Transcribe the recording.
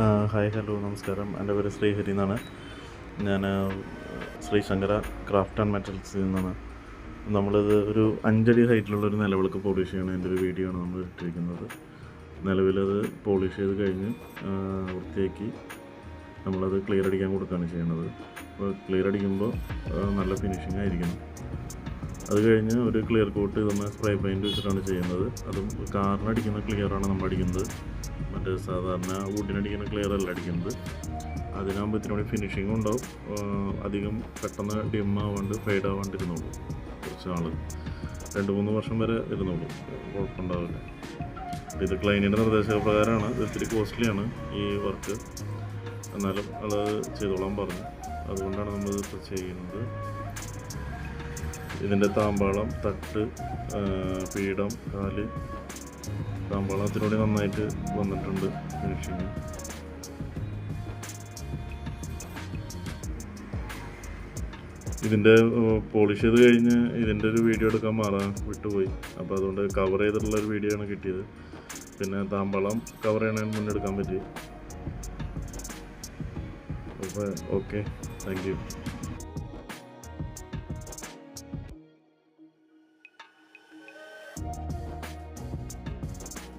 Hi hello നമസ്കാരം. എന്റെ പേര് ശ്രീഹരി എന്നാണ്. ഞാൻ ശ്രീ ശങ്കര ക്രാഫ്റ്റ് ആൻഡ് മെറ്റൽസിൽ നിന്നാണ്. നമ്മളിത് ഒരു അഞ്ചടി ഹൈറ്റിലുള്ള ഒരു നിലവിളക്ക് പോളിഷ് ചെയ്യണ. എന്റെ ഒരു വീഡിയോ ആണ് നമ്മൾ ഇട്ടിരിക്കുന്നത്. നിലവിലത് പോളിഷ് ചെയ്ത് കഴിഞ്ഞ് വൃത്തിയാക്കി നമ്മളത് ക്ലിയർ അടിക്കാൻ കൊടുക്കുകയാണ് ചെയ്യണത്. അപ്പോൾ ക്ലിയർ അടിക്കുമ്പോൾ നല്ല ഫിനിഷിംഗ് ആയിരിക്കണം. അത് കഴിഞ്ഞ് ഒരു ക്ലിയർ കോട്ട് നമ്മൾ സ്പ്രേ പെയിന്റ് വെച്ചിട്ടാണ് ചെയ്യുന്നത്. അതും കാറിനടിക്കുന്ന ക്ലിയറാണ് നമ്മൾ അടിക്കുന്നത്. മറ്റേ സാധാരണ വുഡിനടിക്കുന്ന ക്ലിയർ അല്ല അടിക്കുന്നത്. അതിനാകുമ്പോൾ ഇത്തിരി ഫിനിഷിങ്ങും ഉണ്ടാവും. അധികം പെട്ടെന്ന് ഡിം ആവാണ്ട് ഫെയ്ഡ് ആവാണ്ട് ഇരുന്നോളൂ. കുറച്ച് നാൾ രണ്ട് മൂന്ന് വർഷം വരെ ഇരുന്നോളൂ. കുഴപ്പമുണ്ടാവില്ല. ഇത് ക്ലൈന്റിന്റെ നിർദ്ദേശപ്രകാരമാണ്. ഇത് ഇത്തിരി കോസ്റ്റ്ലിയാണ് ഈ വർക്ക് എന്നാലും അത് ചെയ്തോളാൻ പറഞ്ഞു. അതുകൊണ്ടാണ് നമ്മൾ ഇത് ചെയ്യുന്നത്. ഇതിന്റെ താമ്പാളം തട്ട് പീഠം കാൽ താമ്പാളത്തിനൂടെ നന്നായിട്ട് വന്നിട്ടുണ്ട് ഫിനിഷിങ്. ഇതിന്റെ പോളിഷ് ചെയ്ത് കഴിഞ്ഞ് ഇതിന്റെ ഒരു വീഡിയോ എടുക്കാൻ മാറാൻ വിട്ടുപോയി. അപ്പോൾ അതുകൊണ്ട് കവർ ചെയ്തിട്ടുള്ള ഒരു വീഡിയോ ആണ് കിട്ടിയത്. പിന്നെ താമ്പാളം കവർ ചെയ്യണതിന് മുന്നേ എടുക്കാൻ പറ്റി. അപ്പോൾ ഓക്കെ താങ്ക് യു